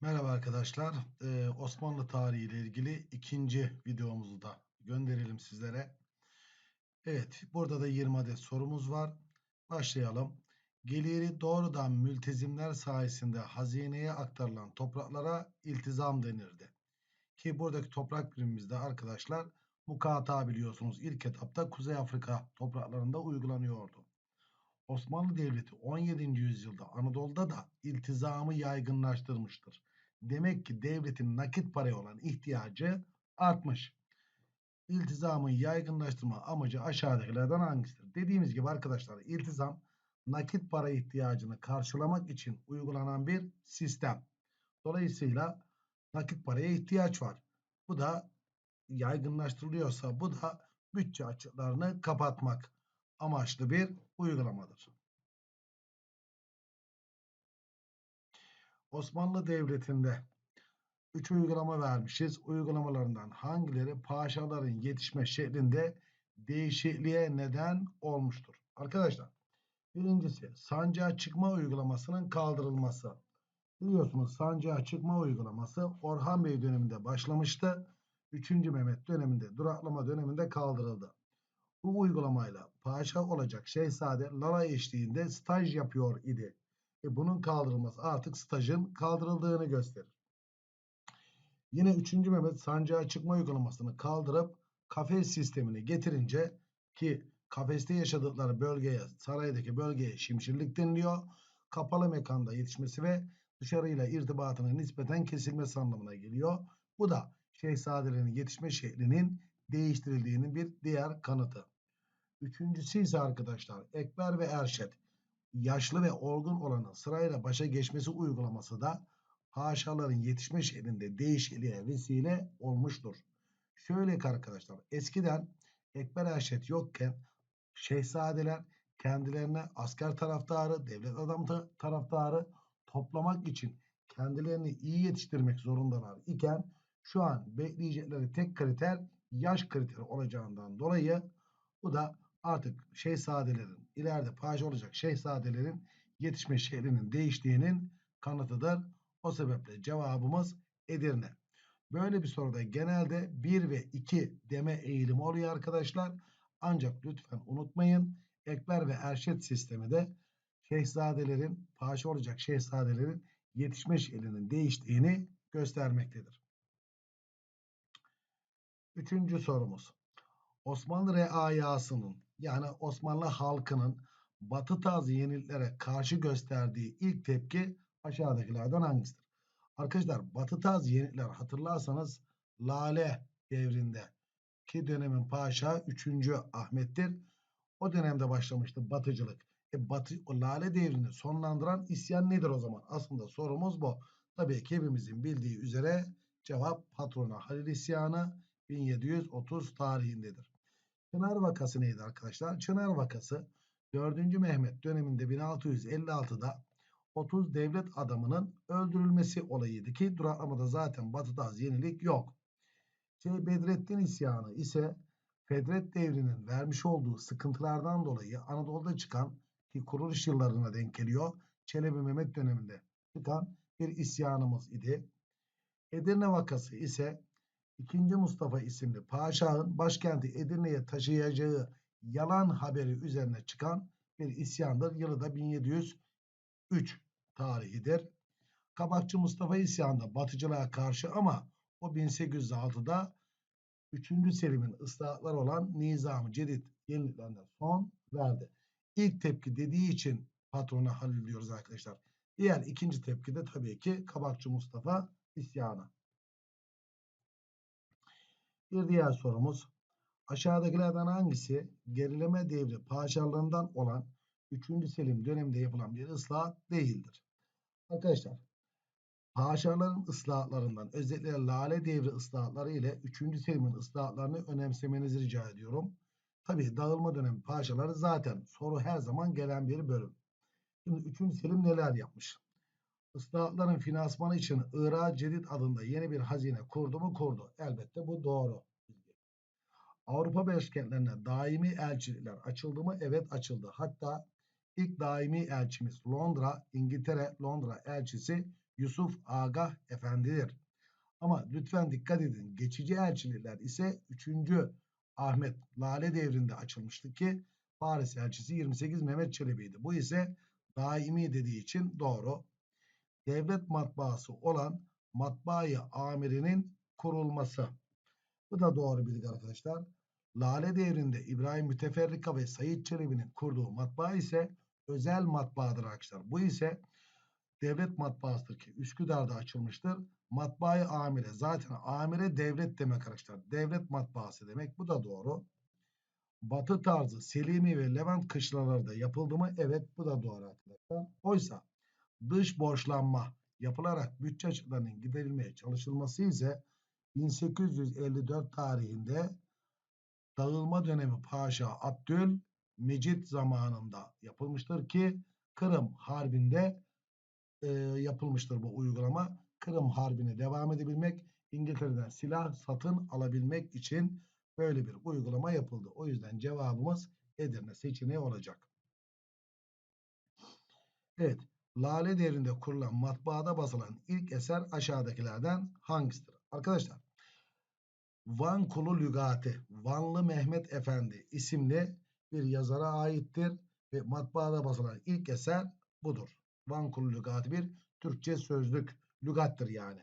Merhaba arkadaşlar. Ee, Osmanlı tarihi ile ilgili ikinci videomuzu da gönderelim sizlere. Evet, burada da 20 adet sorumuz var. Başlayalım. Geliri doğrudan mültezimler sayesinde hazineye aktarılan topraklara iltizam denirdi. Ki buradaki toprak birimimizde arkadaşlar mukata biliyorsunuz ilk etapta Kuzey Afrika topraklarında uygulanıyordu. Osmanlı Devleti 17. yüzyılda Anadolu'da da iltizamı yaygınlaştırmıştır. Demek ki devletin nakit paraya olan ihtiyacı artmış. İltizamı yaygınlaştırma amacı aşağıdakilerden hangisidir? Dediğimiz gibi arkadaşlar iltizam nakit para ihtiyacını karşılamak için uygulanan bir sistem. Dolayısıyla nakit paraya ihtiyaç var. Bu da yaygınlaştırılıyorsa bu da bütçe açıklarını kapatmak amaçlı bir uygulamadır. Osmanlı Devleti'nde 3 uygulama vermişiz. Uygulamalarından hangileri paşaların yetişme şeklinde değişikliğe neden olmuştur? Arkadaşlar birincisi sancağa çıkma uygulamasının kaldırılması. Biliyorsunuz sancağa çıkma uygulaması Orhan Bey döneminde başlamıştı. 3. Mehmet döneminde duraklama döneminde kaldırıldı. Bu uygulamayla paşa olacak şehzade Lala eşliğinde staj yapıyor idi. E bunun kaldırılması artık stajın kaldırıldığını gösterir. Yine 3. Mehmet sancağa çıkma uygulamasını kaldırıp kafes sistemini getirince ki kafeste yaşadıkları bölgeye, saraydaki bölgeye şimşirlik deniliyor. Kapalı mekanda yetişmesi ve dışarıyla irtibatının nispeten kesilmesi anlamına geliyor. Bu da şehzadelerin yetişme şeklinin değiştirildiğinin bir diğer kanıtı. Üçüncüsü ise arkadaşlar Ekber ve Erşet yaşlı ve olgun olanın sırayla başa geçmesi uygulaması da haşaların yetişme şeklinde değişikliğe vesile olmuştur. Şöyle ki arkadaşlar eskiden Ekber Erşet yokken şehzadeler kendilerine asker taraftarı, devlet adamı taraftarı toplamak için kendilerini iyi yetiştirmek zorundalar iken şu an bekleyecekleri tek kriter yaş kriteri olacağından dolayı bu da artık şehzadelerin ileride paşa olacak şehzadelerin yetişme şeklinin değiştiğinin kanıtıdır. O sebeple cevabımız Edirne. Böyle bir soruda genelde 1 ve 2 deme eğilimi oluyor arkadaşlar. Ancak lütfen unutmayın Ekber ve Erşet sistemi de şehzadelerin, paşa olacak şehzadelerin yetişme şeklinin değiştiğini göstermektedir. Üçüncü sorumuz. Osmanlı reayasının yani Osmanlı halkının Batı tarzı yeniliklere karşı gösterdiği ilk tepki aşağıdakilerden hangisidir? Arkadaşlar Batı tarzı yenilikler hatırlarsanız Lale devrinde ki dönemin paşa 3. Ahmet'tir. O dönemde başlamıştı batıcılık. E batı, o Lale devrini sonlandıran isyan nedir o zaman? Aslında sorumuz bu. Tabii ki hepimizin bildiği üzere cevap patrona Halil isyanı 1730 tarihindedir. Çınar vakası neydi arkadaşlar? Çınar vakası 4. Mehmet döneminde 1656'da 30 devlet adamının öldürülmesi olayıydı ki duraklamada zaten batıda az yenilik yok. Şey Bedrettin isyanı ise Fedret devrinin vermiş olduğu sıkıntılardan dolayı Anadolu'da çıkan ki kuruluş yıllarına denk geliyor. Çelebi Mehmet döneminde çıkan bir isyanımız idi. Edirne vakası ise 2. Mustafa isimli paşanın başkenti Edirne'ye taşıyacağı yalan haberi üzerine çıkan bir isyandır. Yılı da 1703 tarihidir. Kabakçı Mustafa isyanında batıcılığa karşı ama o 1806'da 3. Selim'in ıslahatları olan Nizam-ı Cedid yeniliklerine son verdi. İlk tepki dediği için patrona Halil diyoruz arkadaşlar. Diğer ikinci tepki de tabii ki Kabakçı Mustafa isyanı. Bir diğer sorumuz. Aşağıdakilerden hangisi gerileme devri paşalığından olan 3. Selim döneminde yapılan bir ıslahat değildir? Arkadaşlar paşaların ıslahatlarından özellikle Lale devri ıslahatları ile 3. Selim'in ıslahatlarını önemsemenizi rica ediyorum. Tabi dağılma dönemi paşaları zaten soru her zaman gelen bir bölüm. Şimdi 3. Selim neler yapmış? Islahatların finansmanı için Irak Cedid adında yeni bir hazine kurdu mu kurdu. Elbette bu doğru. Avrupa başkentlerine daimi elçilikler açıldı mı? Evet açıldı. Hatta ilk daimi elçimiz Londra, İngiltere Londra elçisi Yusuf Agah Efendi'dir. Ama lütfen dikkat edin. Geçici elçilikler ise 3. Ahmet Lale devrinde açılmıştı ki Paris elçisi 28 Mehmet Çelebi'ydi. Bu ise daimi dediği için doğru. Devlet matbaası olan matbaayı amirinin kurulması. Bu da doğru bilgi arkadaşlar. Lale devrinde İbrahim Müteferrika ve Said Çelebi'nin kurduğu matbaa ise özel matbaadır arkadaşlar. Bu ise devlet matbaasıdır ki Üsküdar'da açılmıştır. Matbaayı amire zaten amire devlet demek arkadaşlar. Devlet matbaası demek. Bu da doğru. Batı tarzı Selimi ve Levent kışlalarda yapıldı mı? Evet bu da doğru arkadaşlar. Oysa dış borçlanma yapılarak bütçe açıklarının giderilmeye çalışılması ise 1854 tarihinde dağılma dönemi Paşa Abdül Mecit zamanında yapılmıştır ki Kırım Harbi'nde e, yapılmıştır bu uygulama. Kırım Harbi'ne devam edebilmek, İngiltere'den silah satın alabilmek için böyle bir uygulama yapıldı. O yüzden cevabımız Edirne seçeneği olacak. Evet, Lale devrinde kurulan matbaada basılan ilk eser aşağıdakilerden hangisidir? Arkadaşlar, Van Kulu Lügati, Vanlı Mehmet Efendi isimli bir yazara aittir ve matbaada basılan ilk eser budur. Van Kulu Lügati bir Türkçe sözlük, lügattır yani.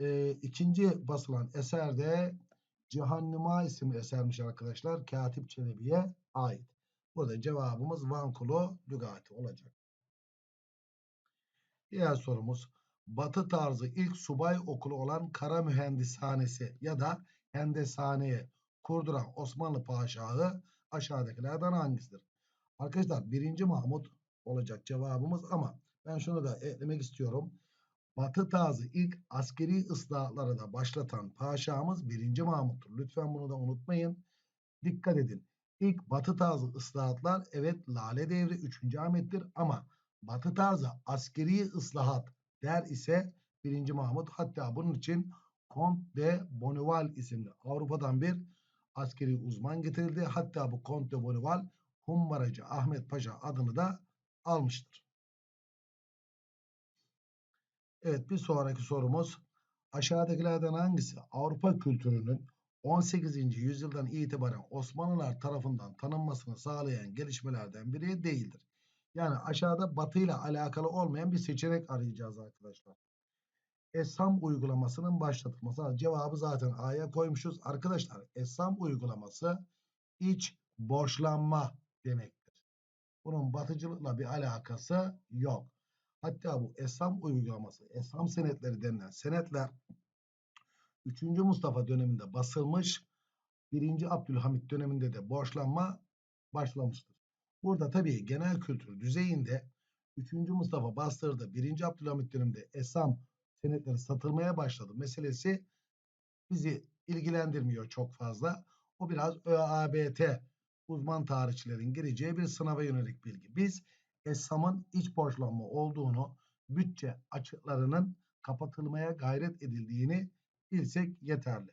E, ikinci basılan eser de Cihannima isimli esermiş arkadaşlar. Katip Çelebi'ye ait. Burada cevabımız Van Kulu Lügati olacak. Diğer sorumuz. Batı tarzı ilk subay okulu olan Kara Mühendishanesi ya da Hendeshane'yi kurduran Osmanlı Paşağı aşağıdakilerden hangisidir? Arkadaşlar birinci Mahmut olacak cevabımız ama ben şunu da eklemek istiyorum. Batı tarzı ilk askeri ıslahatları da başlatan paşamız 1. Mahmut'tur. Lütfen bunu da unutmayın. Dikkat edin. İlk batı tarzı ıslahatlar evet Lale Devri 3. Ahmet'tir ama batı tarzı askeri ıslahat der ise 1. Mahmut hatta bunun için Kont de Bonneval isimli Avrupa'dan bir askeri uzman getirildi. Hatta bu Kont de Bonneval Humbaracı Ahmet Paşa adını da almıştır. Evet bir sonraki sorumuz aşağıdakilerden hangisi Avrupa kültürünün 18. yüzyıldan itibaren Osmanlılar tarafından tanınmasını sağlayan gelişmelerden biri değildir. Yani aşağıda batı ile alakalı olmayan bir seçenek arayacağız arkadaşlar. Essam uygulamasının başlatılması. Cevabı zaten A'ya koymuşuz. Arkadaşlar Essam uygulaması iç borçlanma demektir. Bunun batıcılıkla bir alakası yok. Hatta bu Essam uygulaması, Essam senetleri denilen senetler 3. Mustafa döneminde basılmış. 1. Abdülhamit döneminde de borçlanma başlamıştır. Burada tabii genel kültür düzeyinde 3. Mustafa bastırdı. 1. Abdülhamit döneminde Essam senetleri satılmaya başladı meselesi bizi ilgilendirmiyor çok fazla. O biraz ÖABT uzman tarihçilerin gireceği bir sınava yönelik bilgi. Biz Essam'ın iç borçlanma olduğunu, bütçe açıklarının kapatılmaya gayret edildiğini bilsek yeterli.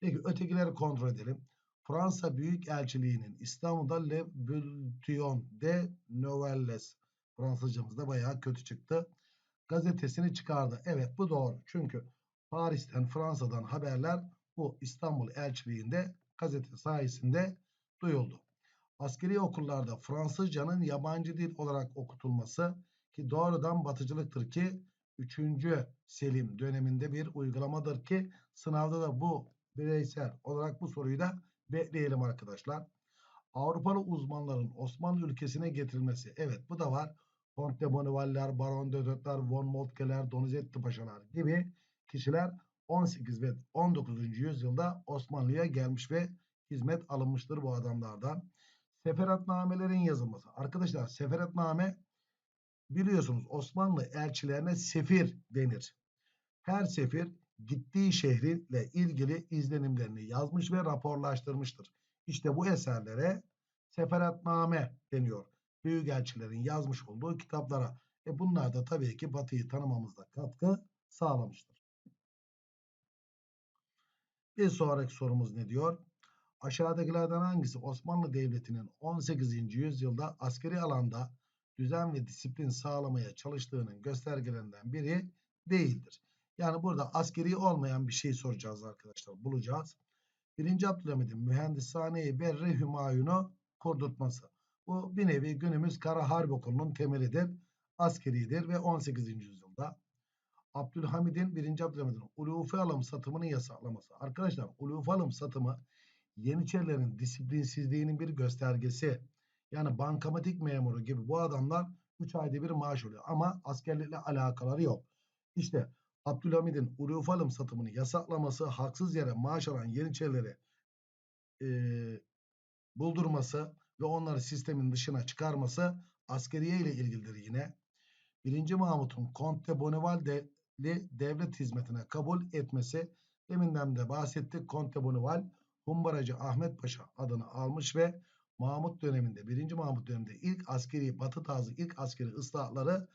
Peki ötekileri kontrol edelim. Fransa Büyükelçiliği'nin İstanbul'da Le Bulletin de Nouvelles Fransızcamızda bayağı kötü çıktı. Gazetesini çıkardı. Evet bu doğru. Çünkü Paris'ten Fransa'dan haberler bu İstanbul elçiliğinde gazete sayesinde duyuldu. Askeri okullarda Fransızcanın yabancı dil olarak okutulması ki doğrudan batıcılıktır ki 3. Selim döneminde bir uygulamadır ki sınavda da bu bireysel olarak bu soruyu da bekleyelim arkadaşlar. Avrupalı uzmanların Osmanlı ülkesine getirilmesi. Evet bu da var. Kont de Bonneval'ler, Baron de Dötler, von Moltke'ler, Donizetti Paşalar gibi kişiler 18 ve 19. yüzyılda Osmanlı'ya gelmiş ve hizmet alınmıştır bu adamlardan. Seferatnamelerin yazılması. Arkadaşlar seferatname biliyorsunuz Osmanlı elçilerine sefir denir. Her sefir gittiği şehriyle ilgili izlenimlerini yazmış ve raporlaştırmıştır. İşte bu eserlere seferatname deniyor. Büyükelçilerin yazmış olduğu kitaplara. E bunlar da tabii ki Batı'yı tanımamızda katkı sağlamıştır. Bir sonraki sorumuz ne diyor? Aşağıdakilerden hangisi Osmanlı Devleti'nin 18. yüzyılda askeri alanda düzen ve disiplin sağlamaya çalıştığının göstergelerinden biri Değildir. Yani burada askeri olmayan bir şey soracağız arkadaşlar. Bulacağız. Birinci Abdülhamid'in mühendishane-i Berri Hümayun'u kurdurtması. Bu bir nevi günümüz Kara Harp Okulu'nun temelidir. Askeridir ve 18. yüzyılda. Abdülhamid'in, 1. Abdülhamid'in ulufi alım satımını yasaklaması. Arkadaşlar ulufi alım satımı Yeniçerilerin disiplinsizliğinin bir göstergesi. Yani bankamatik memuru gibi bu adamlar 3 ayda bir maaş alıyor. Ama askerlikle alakaları yok. İşte Abdülhamid'in ulufi alım satımını yasaklaması, haksız yere maaş alan Yeniçerileri e, buldurması ve onları sistemin dışına çıkarması askeriye ile ilgilidir yine. 1. Mahmut'un Conte Bonneval'li devlet hizmetine kabul etmesi deminden de bahsettik. Conte Bonneval Humbaracı Ahmet Paşa adını almış ve Mahmut döneminde 1. Mahmut döneminde ilk askeri batı tarzı ilk askeri ıslahatları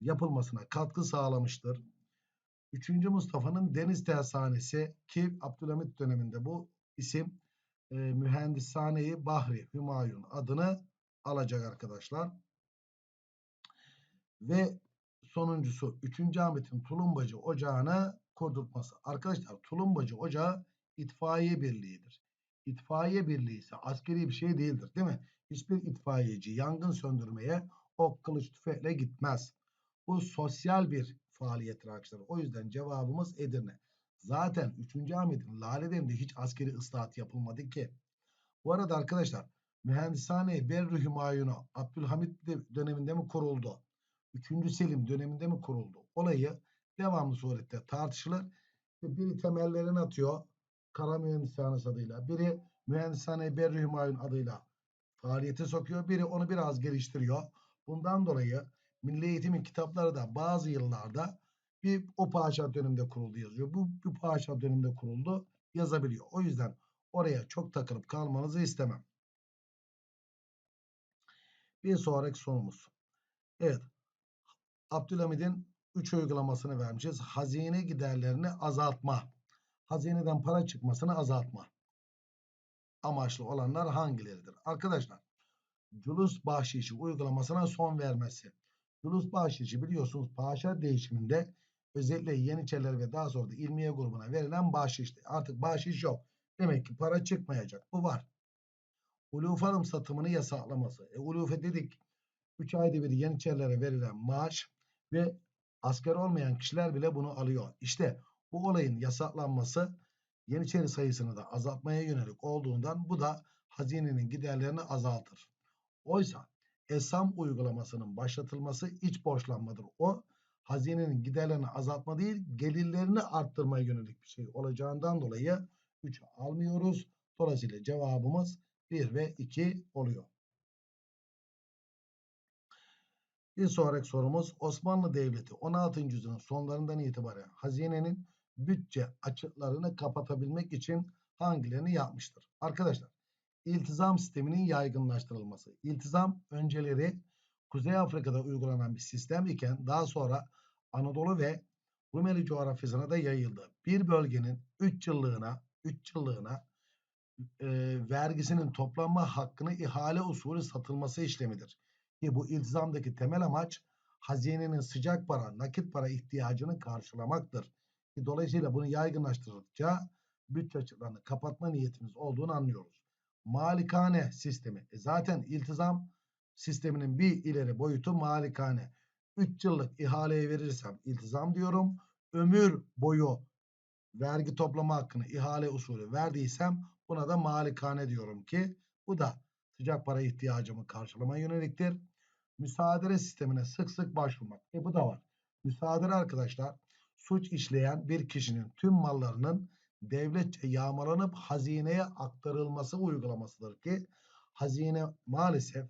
yapılmasına katkı sağlamıştır. 3. Mustafa'nın Deniz Tersanesi ki Abdülhamit döneminde bu isim e, Mühendishane-i Bahri Hümayun adını alacak arkadaşlar. Ve sonuncusu 3. Ahmet'in Tulumbacı Ocağı'nı kurdurtması. Arkadaşlar Tulumbacı Ocağı itfaiye birliğidir. İtfaiye birliği ise askeri bir şey değildir değil mi? Hiçbir itfaiyeci yangın söndürmeye ok kılıç tüfekle gitmez. Bu sosyal bir faaliyettir arkadaşlar. O yüzden cevabımız Edirne. Zaten 3. Ahmet'in Lale Devri'nde hiç askeri ıslahat yapılmadı ki. Bu arada arkadaşlar Mühendishane Berri Hümayun'u Abdülhamit döneminde mi kuruldu? 3. Selim döneminde mi kuruldu? Olayı devamlı surette tartışılır. Biri temellerini atıyor. Kara Mühendishanesi adıyla. Biri Mühendishane Berri Hümayun adıyla faaliyete sokuyor. Biri onu biraz geliştiriyor. Bundan dolayı Milli Eğitim'in kitapları da bazı yıllarda bir o padişah döneminde kuruldu yazıyor. Bu bir padişah döneminde kuruldu yazabiliyor. O yüzden oraya çok takılıp kalmanızı istemem. Bir sonraki sorumuz. Evet. Abdülhamid'in 3 uygulamasını vermişiz. Hazine giderlerini azaltma. Hazineden para çıkmasını azaltma. Amaçlı olanlar hangileridir? Arkadaşlar, culus bahşişi uygulamasına son vermesi. Culus bahşişi biliyorsunuz paşa değişiminde özellikle Yeniçeriler ve daha sonra da İlmiye grubuna verilen bahşişti. Artık bahşiş yok. Demek ki para çıkmayacak. Bu var. Ulufe alım satımını yasaklaması. E, ulufe dedik 3 ayda bir Yeniçerilere verilen maaş ve asker olmayan kişiler bile bunu alıyor. İşte bu olayın yasaklanması Yeniçeri sayısını da azaltmaya yönelik olduğundan bu da hazinenin giderlerini azaltır. Oysa Esam uygulamasının başlatılması iç borçlanmadır. O hazinenin giderlerini azaltma değil gelirlerini arttırmaya yönelik bir şey olacağından dolayı 3 almıyoruz. Dolayısıyla cevabımız 1 ve 2 oluyor. Bir sonraki sorumuz Osmanlı Devleti 16. yüzyılın sonlarından itibaren hazinenin bütçe açıklarını kapatabilmek için hangilerini yapmıştır? Arkadaşlar iltizam sisteminin yaygınlaştırılması. İltizam önceleri Kuzey Afrika'da uygulanan bir sistem iken daha sonra Anadolu ve Rumeli coğrafyasına da yayıldı. Bir bölgenin 3 yıllığına 3 yıllığına e, vergisinin toplanma hakkını ihale usulü satılması işlemidir. Ki bu iltizamdaki temel amaç hazinenin sıcak para, nakit para ihtiyacını karşılamaktır. Dolayısıyla bunu yaygınlaştırdıkça bütçe açıklarını kapatma niyetimiz olduğunu anlıyoruz. Malikane sistemi. E zaten iltizam sisteminin bir ileri boyutu malikane. 3 yıllık ihaleye verirsem iltizam diyorum. Ömür boyu vergi toplama hakkını ihale usulü verdiysem buna da malikane diyorum ki bu da sıcak para ihtiyacımı karşılama yöneliktir. Müsaadele sistemine sık sık başvurmak. E bu da var. Müsaadele arkadaşlar suç işleyen bir kişinin tüm mallarının devletçe yağmalanıp hazineye aktarılması uygulamasıdır ki hazine maalesef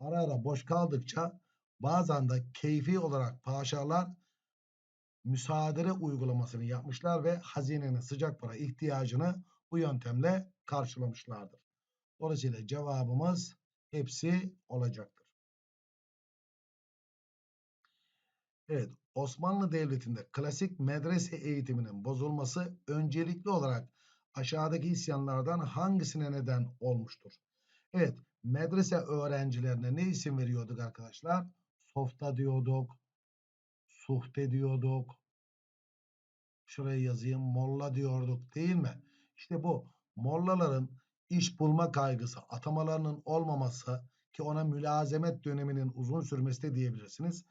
ara ara boş kaldıkça bazen de keyfi olarak paşalar müsaadele uygulamasını yapmışlar ve hazinenin sıcak para ihtiyacını bu yöntemle karşılamışlardır. Dolayısıyla cevabımız hepsi olacaktır. Evet, Osmanlı Devleti'nde klasik medrese eğitiminin bozulması öncelikli olarak aşağıdaki isyanlardan hangisine neden olmuştur? Evet, medrese öğrencilerine ne isim veriyorduk arkadaşlar? Softa diyorduk, suhte diyorduk, Şuraya yazayım. Molla diyorduk değil mi? İşte bu mollaların iş bulma kaygısı, atamalarının olmaması ki ona mülazemet döneminin uzun sürmesi de diyebilirsiniz.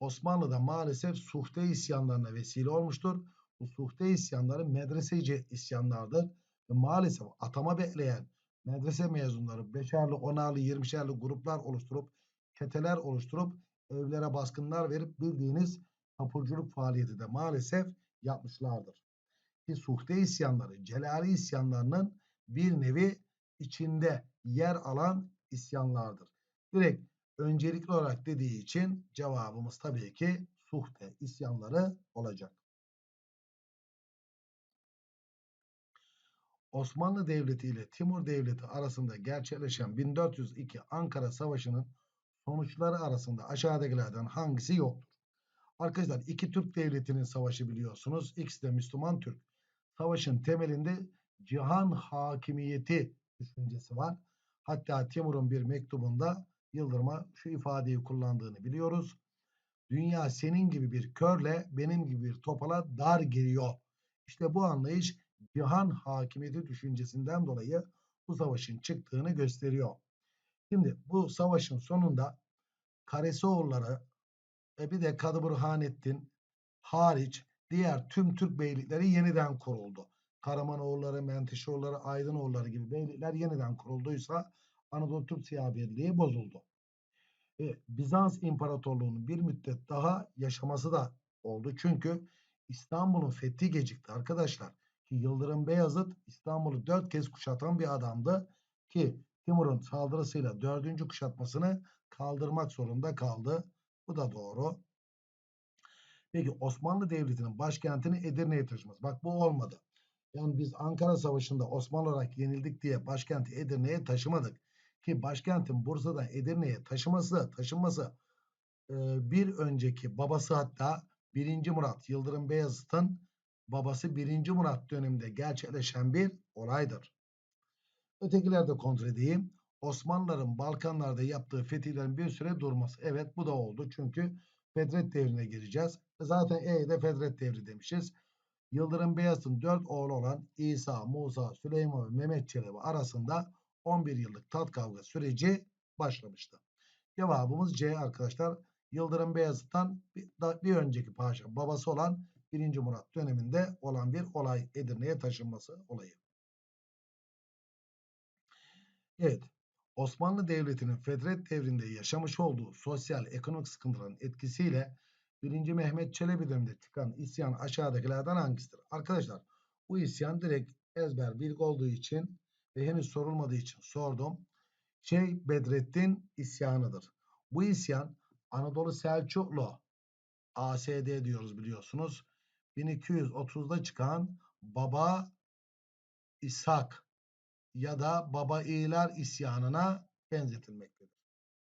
Osmanlı'da maalesef suhte isyanlarına vesile olmuştur. Bu suhte isyanları medreseci isyanlardır. Ve maalesef atama bekleyen medrese mezunları beşerli, onarlı, yirmişerli gruplar oluşturup çeteler oluşturup evlere baskınlar verip bildiğiniz tapulculuk faaliyeti de maalesef yapmışlardır. Ki suhte isyanları, celali isyanlarının bir nevi içinde yer alan isyanlardır. Direkt öncelikli olarak dediği için cevabımız tabii ki suhte isyanları olacak. Osmanlı Devleti ile Timur Devleti arasında gerçekleşen 1402 Ankara Savaşı'nın sonuçları arasında aşağıdakilerden hangisi yoktur? Arkadaşlar iki Türk devletinin savaşı biliyorsunuz. İkisi de Müslüman Türk. Savaşın temelinde cihan hakimiyeti düşüncesi var. Hatta Timur'un bir mektubunda Yıldırım'a şu ifadeyi kullandığını biliyoruz. Dünya senin gibi bir körle benim gibi bir topala dar geliyor. İşte bu anlayış cihan hakimiyeti düşüncesinden dolayı bu savaşın çıktığını gösteriyor. Şimdi bu savaşın sonunda Karesoğulları ve bir de Kadı Burhanettin hariç diğer tüm Türk beylikleri yeniden kuruldu. Karamanoğulları, Menteşoğulları, Aydınoğulları gibi beylikler yeniden kurulduysa Anadolu Türk Siyah Birliği bozuldu. E, Bizans İmparatorluğu'nun bir müddet daha yaşaması da oldu. Çünkü İstanbul'un fethi gecikti arkadaşlar. Ki Yıldırım Beyazıt İstanbul'u dört kez kuşatan bir adamdı. Ki Timur'un saldırısıyla dördüncü kuşatmasını kaldırmak zorunda kaldı. Bu da doğru. Peki Osmanlı Devleti'nin başkentini Edirne'ye taşıması. Bak bu olmadı. Yani biz Ankara Savaşı'nda Osmanlı olarak yenildik diye başkenti Edirne'ye taşımadık. Ki başkentin Bursa'dan Edirne'ye taşıması, taşınması bir önceki babası hatta 1. Murat Yıldırım Beyazıt'ın babası 1. Murat döneminde gerçekleşen bir olaydır. Ötekileri de kontrol edeyim. Osmanlıların Balkanlarda yaptığı fetihlerin bir süre durması. Evet bu da oldu. Çünkü Fedret devrine gireceğiz. Zaten E'de Fedret devri demişiz. Yıldırım Beyazıt'ın dört oğlu olan İsa, Musa, Süleyman ve Mehmet Çelebi arasında 11 yıllık tat kavga süreci başlamıştı. Cevabımız C arkadaşlar. Yıldırım Beyazıt'tan bir, önceki paşa babası olan 1. Murat döneminde olan bir olay Edirne'ye taşınması olayı. Evet. Osmanlı Devleti'nin Fedret devrinde yaşamış olduğu sosyal ekonomik sıkıntıların etkisiyle 1. Mehmet Çelebi döneminde çıkan isyan aşağıdakilerden hangisidir? Arkadaşlar bu isyan direkt ezber bilgi olduğu için ve henüz sorulmadığı için sordum. Şey Bedrettin isyanıdır. Bu isyan Anadolu Selçuklu ASD diyoruz biliyorsunuz. 1230'da çıkan Baba İshak ya da Baba İlar isyanına benzetilmektedir.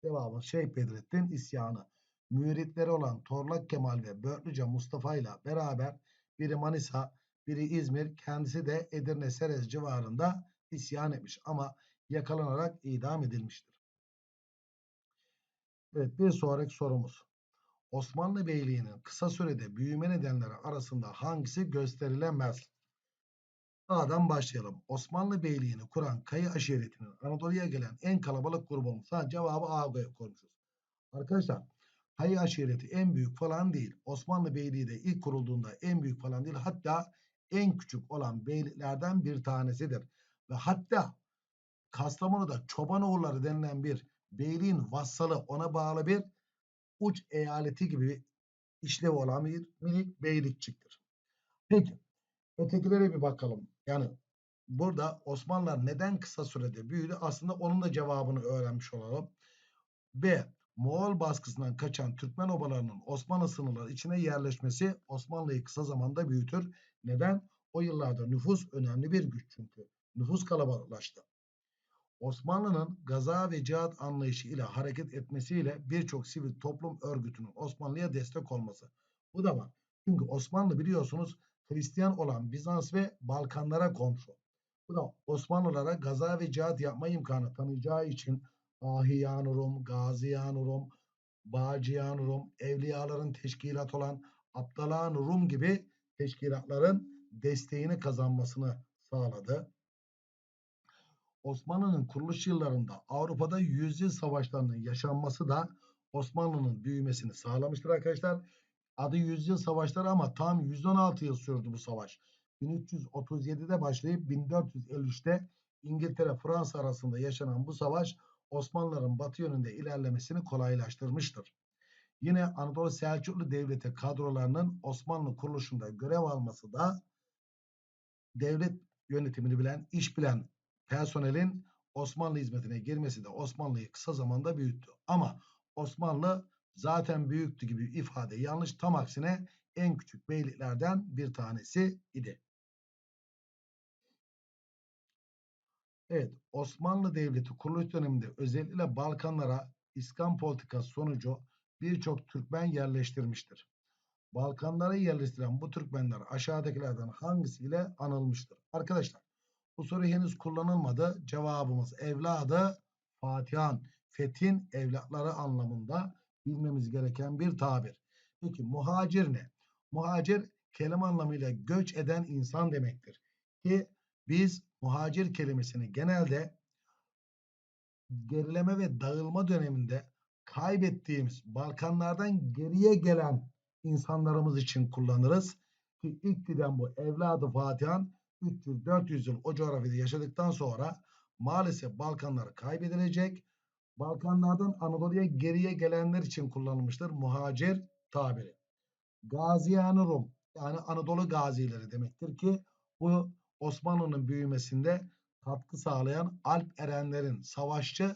Devamı Şeyh Bedrettin isyanı. Müritleri olan Torlak Kemal ve Börtlüce Mustafa ile beraber biri Manisa, biri İzmir, kendisi de Edirne Serez civarında isyan etmiş ama yakalanarak idam edilmiştir. Evet bir sonraki sorumuz. Osmanlı Beyliği'nin kısa sürede büyüme nedenleri arasında hangisi gösterilemez? A'dan başlayalım. Osmanlı Beyliği'ni kuran Kayı aşiretinin Anadolu'ya gelen en kalabalık grubu olmuş. Cevabı A'ya koymuşuz. Arkadaşlar Kayı aşireti en büyük falan değil. Osmanlı Beyliği de ilk kurulduğunda en büyük falan değil. Hatta en küçük olan beyliklerden bir tanesidir. Ve hatta Kastamonu'da Çobanoğulları denilen bir beyliğin vassalı ona bağlı bir uç eyaleti gibi işlev olan bir minik beylikçiktir. Peki ötekilere bir bakalım. Yani burada Osmanlılar neden kısa sürede büyüdü? Aslında onun da cevabını öğrenmiş olalım. B. Moğol baskısından kaçan Türkmen obalarının Osmanlı sınırları içine yerleşmesi Osmanlı'yı kısa zamanda büyütür. Neden? O yıllarda nüfus önemli bir güç çünkü. Nüfus kalabalıklaştı. Osmanlı'nın gaza ve cihat anlayışı ile hareket etmesiyle birçok sivil toplum örgütünün Osmanlı'ya destek olması. Bu da var. Çünkü Osmanlı biliyorsunuz Hristiyan olan Bizans ve Balkanlara komşu. Bu da Osmanlılara gaza ve cihat yapma imkanı tanıyacağı için Ahiyan Rum, Gaziyan Rum, Bağcıyan Rum, Evliyaların teşkilat olan Abdalan Rum gibi teşkilatların desteğini kazanmasını sağladı. Osmanlı'nın kuruluş yıllarında Avrupa'da yüzyıl savaşlarının yaşanması da Osmanlı'nın büyümesini sağlamıştır arkadaşlar. Adı yüzyıl savaşları ama tam 116 yıl sürdü bu savaş. 1337'de başlayıp 1453'te İngiltere Fransa arasında yaşanan bu savaş Osmanlıların batı yönünde ilerlemesini kolaylaştırmıştır. Yine Anadolu Selçuklu Devleti kadrolarının Osmanlı kuruluşunda görev alması da devlet yönetimini bilen, iş bilen personelin Osmanlı hizmetine girmesi de Osmanlı'yı kısa zamanda büyüttü. Ama Osmanlı zaten büyüktü gibi ifade yanlış. Tam aksine en küçük beyliklerden bir tanesi idi. Evet, Osmanlı Devleti kuruluş döneminde özellikle Balkanlara İskan politikası sonucu birçok Türkmen yerleştirmiştir. Balkanlara yerleştiren bu Türkmenler aşağıdakilerden hangisiyle anılmıştır? Arkadaşlar bu soru henüz kullanılmadı. Cevabımız evladı Fatihan. Fethin evlatları anlamında bilmemiz gereken bir tabir. Peki muhacir ne? Muhacir kelime anlamıyla göç eden insan demektir. Ki biz muhacir kelimesini genelde gerileme ve dağılma döneminde kaybettiğimiz Balkanlardan geriye gelen insanlarımız için kullanırız. Ki ilk giden bu evladı Fatihan 300-400 yıl o coğrafyada yaşadıktan sonra maalesef Balkanlar kaybedilecek. Balkanlardan Anadolu'ya geriye gelenler için kullanılmıştır muhacir tabiri. Gaziyan Rum yani Anadolu gazileri demektir ki bu Osmanlı'nın büyümesinde katkı sağlayan Alp erenlerin, savaşçı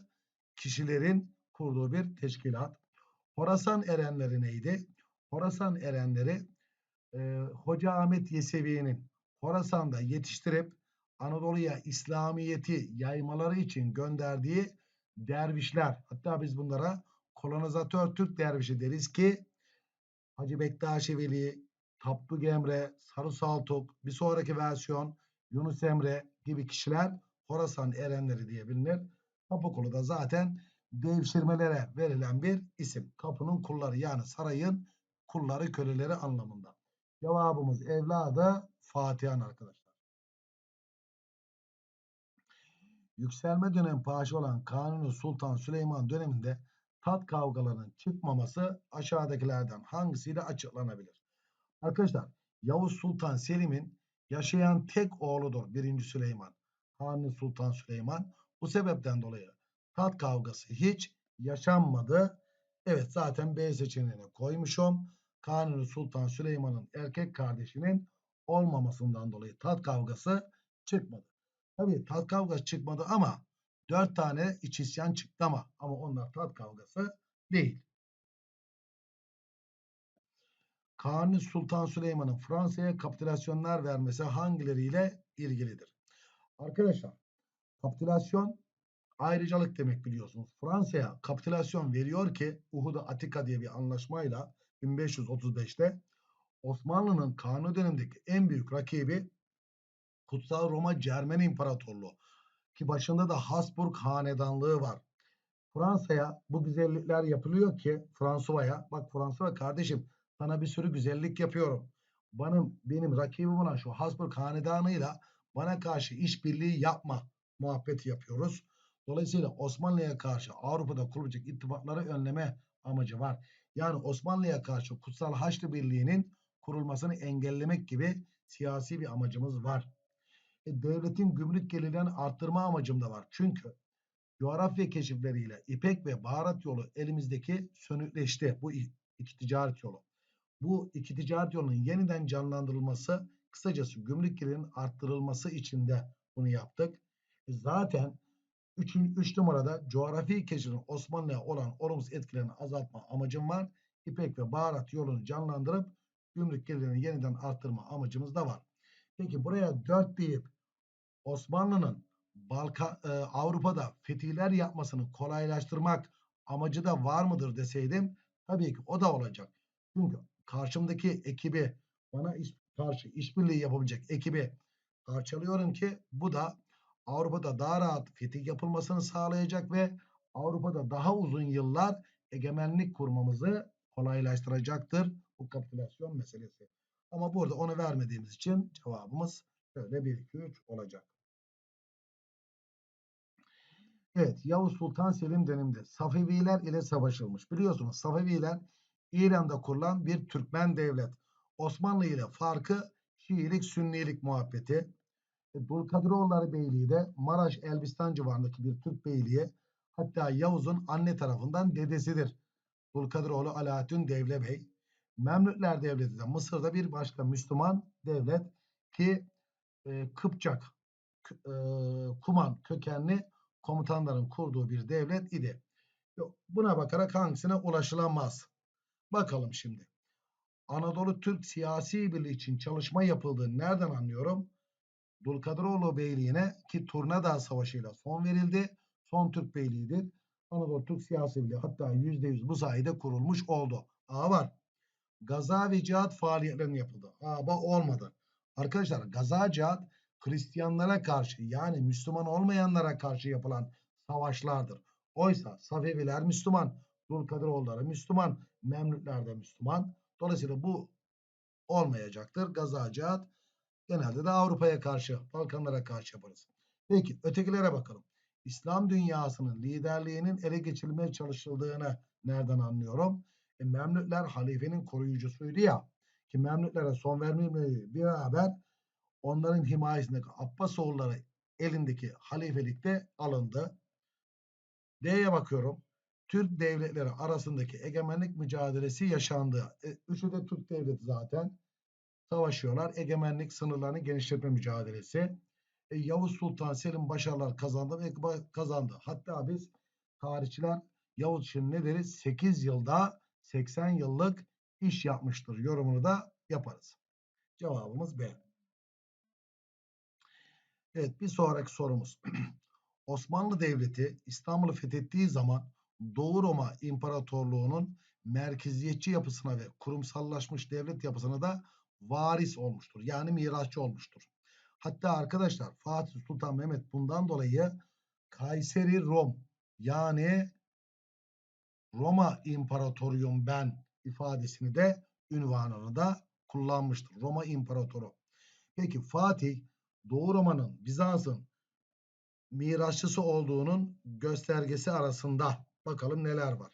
kişilerin kurduğu bir teşkilat. Horasan erenleri neydi? Horasan erenleri e, Hoca Ahmet Yesevi'nin Horasan'da yetiştirip Anadolu'ya İslamiyet'i yaymaları için gönderdiği dervişler. Hatta biz bunlara kolonizatör Türk dervişi deriz ki Hacı Bektaşi Veli, Tapduk Emre, Sarı Saltuk, bir sonraki versiyon Yunus Emre gibi kişiler Horasan erenleri diye bilinir. Kapıkulu da zaten devşirmelere verilen bir isim. Kapının kulları yani sarayın kulları köleleri anlamında. Cevabımız evladı Fatihan arkadaşlar. Yükselme dönem paşa olan Kanuni Sultan Süleyman döneminde tat kavgalarının çıkmaması aşağıdakilerden hangisiyle açıklanabilir? Arkadaşlar Yavuz Sultan Selim'in yaşayan tek oğludur 1. Süleyman. Kanuni Sultan Süleyman. Bu sebepten dolayı tat kavgası hiç yaşanmadı. Evet zaten B seçeneğine koymuşum. Kanuni Sultan Süleyman'ın erkek kardeşinin olmamasından dolayı tat kavgası çıkmadı. Tabii tat kavgası çıkmadı ama dört tane iç isyan çıktı ama ama onlar tat kavgası değil. Kanuni Sultan Süleyman'ın Fransa'ya kapitülasyonlar vermesi hangileriyle ilgilidir? Arkadaşlar kapitülasyon ayrıcalık demek biliyorsunuz. Fransa'ya kapitülasyon veriyor ki Uhud Atika diye bir anlaşmayla 1535'te Osmanlı'nın Kanuni dönemindeki en büyük rakibi Kutsal Roma Cermen İmparatorluğu ki başında da Habsburg Hanedanlığı var. Fransa'ya bu güzellikler yapılıyor ki Fransuva'ya bak Fransuva kardeşim sana bir sürü güzellik yapıyorum. Benim, benim rakibim olan şu Habsburg Hanedanı'yla bana karşı işbirliği yapma muhabbeti yapıyoruz. Dolayısıyla Osmanlı'ya karşı Avrupa'da kurulacak ittifakları önleme amacı var. Yani Osmanlı'ya karşı Kutsal Haçlı Birliği'nin kurulmasını engellemek gibi siyasi bir amacımız var. E, devletin gümrük gelirlerini arttırma amacım da var. Çünkü coğrafya keşifleriyle İpek ve baharat yolu elimizdeki sönükleşti. Bu iki ticaret yolu. Bu iki ticaret yolunun yeniden canlandırılması kısacası gümrük gelirinin arttırılması için de bunu yaptık. E zaten 3. üç numarada coğrafi keşifin Osmanlı'ya olan olumsuz etkilerini azaltma amacım var. İpek ve baharat yolunu canlandırıp gümrük gelirlerini yeniden arttırma amacımız da var. Peki buraya 4 deyip Osmanlı'nın Balkan, e, Avrupa'da fetihler yapmasını kolaylaştırmak amacı da var mıdır deseydim tabii ki o da olacak. Çünkü karşımdaki ekibi bana iş, karşı işbirliği yapabilecek ekibi parçalıyorum ki bu da Avrupa'da daha rahat fetih yapılmasını sağlayacak ve Avrupa'da daha uzun yıllar egemenlik kurmamızı kolaylaştıracaktır bu kapitülasyon meselesi. Ama burada onu vermediğimiz için cevabımız şöyle 1, 2, 3 olacak. Evet, Yavuz Sultan Selim döneminde Safeviler ile savaşılmış. Biliyorsunuz Safeviler İran'da kurulan bir Türkmen devlet. Osmanlı ile farkı Şiilik, Sünnilik muhabbeti. E, Dulkadiroğulları Beyliği de Maraş, Elbistan civarındaki bir Türk beyliği. Hatta Yavuz'un anne tarafından dedesidir. Dulkadiroğlu Alaaddin Devle Bey. Memlükler Devleti de Mısır'da bir başka Müslüman devlet ki e, Kıpçak, e, Kuman kökenli komutanların kurduğu bir devlet idi. Buna bakarak hangisine ulaşılamaz? Bakalım şimdi. Anadolu Türk siyasi birliği için çalışma yapıldığını nereden anlıyorum? Dulkadiroğlu Beyliği'ne ki Turnadağ Savaşı'yla son verildi. Son Türk Beyliği'dir. Anadolu Türk siyasi birliği hatta %100 bu sayede kurulmuş oldu. A var. Gaza ve cihat faaliyetlerinin yapıldı. A, ba olmadı. Arkadaşlar gaza cihat Hristiyanlara karşı yani Müslüman olmayanlara karşı yapılan savaşlardır. Oysa Safeviler Müslüman, Dulkadiroğulları Müslüman, Memlükler de Müslüman. Dolayısıyla bu olmayacaktır. Gaza cihat genelde de Avrupa'ya karşı, Balkanlara karşı yaparız. Peki ötekilere bakalım. İslam dünyasının liderliğinin ele geçirilmeye çalışıldığını nereden anlıyorum? E, Memlükler halifenin koruyucusuydu ya. Ki Memlüklere son vermeyle beraber onların himayesindeki Abbasoğulları elindeki halifelikte alındı. D'ye bakıyorum. Türk devletleri arasındaki egemenlik mücadelesi yaşandı. E, üçü de Türk devleti zaten. Savaşıyorlar. Egemenlik sınırlarını genişletme mücadelesi. E, Yavuz Sultan Selim başarılar kazandı ve kazandı. Hatta biz tarihçiler Yavuz için ne deriz? 8 yılda 80 yıllık iş yapmıştır yorumunu da yaparız. Cevabımız B. Evet bir sonraki sorumuz. Osmanlı Devleti İstanbul'u fethettiği zaman Doğu Roma İmparatorluğu'nun merkeziyetçi yapısına ve kurumsallaşmış devlet yapısına da varis olmuştur. Yani mirasçı olmuştur. Hatta arkadaşlar Fatih Sultan Mehmet bundan dolayı Kayseri Rom yani Roma İmparatoruyum ben ifadesini de ünvanını da kullanmıştır. Roma İmparatoru. Peki Fatih Doğu Roma'nın Bizans'ın mirasçısı olduğunun göstergesi arasında bakalım neler var.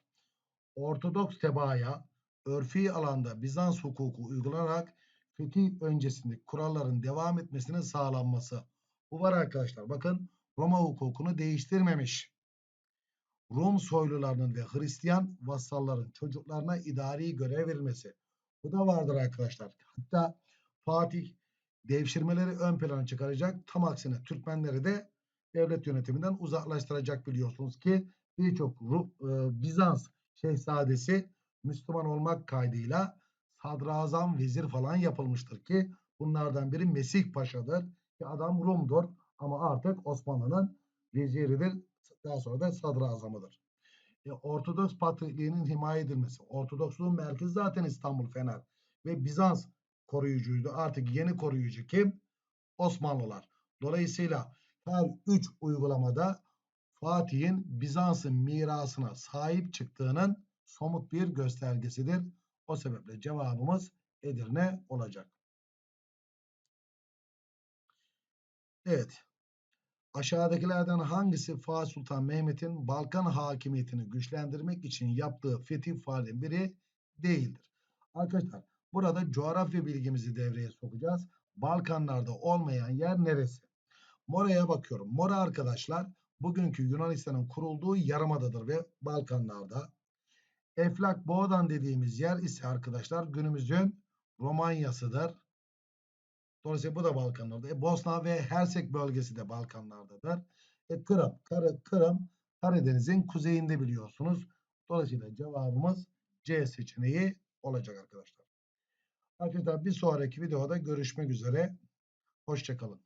Ortodoks tebaaya örfi alanda Bizans hukuku uygulanarak fetih öncesindeki kuralların devam etmesinin sağlanması. Bu var arkadaşlar. Bakın Roma hukukunu değiştirmemiş. Rum soylularının ve Hristiyan vassalların çocuklarına idari görev verilmesi. Bu da vardır arkadaşlar. Hatta Fatih devşirmeleri ön plana çıkaracak. Tam aksine Türkmenleri de devlet yönetiminden uzaklaştıracak biliyorsunuz ki birçok e, Bizans şehzadesi Müslüman olmak kaydıyla sadrazam, vezir falan yapılmıştır ki bunlardan biri Mesih Paşa'dır ki adam Rum'dur ama artık Osmanlı'nın veziridir. Daha sonra da sadrazamıdır. E, Ortodoks Patrikliğinin himaye edilmesi. Ortodoksluğun merkezi zaten İstanbul Fener ve Bizans koruyucuydu. Artık yeni koruyucu kim? Osmanlılar. Dolayısıyla her üç uygulamada Fatih'in Bizans'ın mirasına sahip çıktığının somut bir göstergesidir. O sebeple cevabımız Edirne olacak. Evet. Aşağıdakilerden hangisi Fatih Sultan Mehmet'in Balkan hakimiyetini güçlendirmek için yaptığı fetih faaliyetinin biri değildir? Arkadaşlar burada coğrafya bilgimizi devreye sokacağız. Balkanlarda olmayan yer neresi? Mora'ya bakıyorum. Mora arkadaşlar bugünkü Yunanistan'ın kurulduğu yarımadadır ve Balkanlarda. Eflak Boğdan dediğimiz yer ise arkadaşlar günümüzün Romanya'sıdır. Dolayısıyla bu da Balkanlarda. E, Bosna ve Hersek bölgesi de Balkanlardadır. E, Kırım, Kar Kırım Karadeniz'in kuzeyinde biliyorsunuz. Dolayısıyla cevabımız C seçeneği olacak arkadaşlar. Arkadaşlar bir sonraki videoda görüşmek üzere. Hoşçakalın.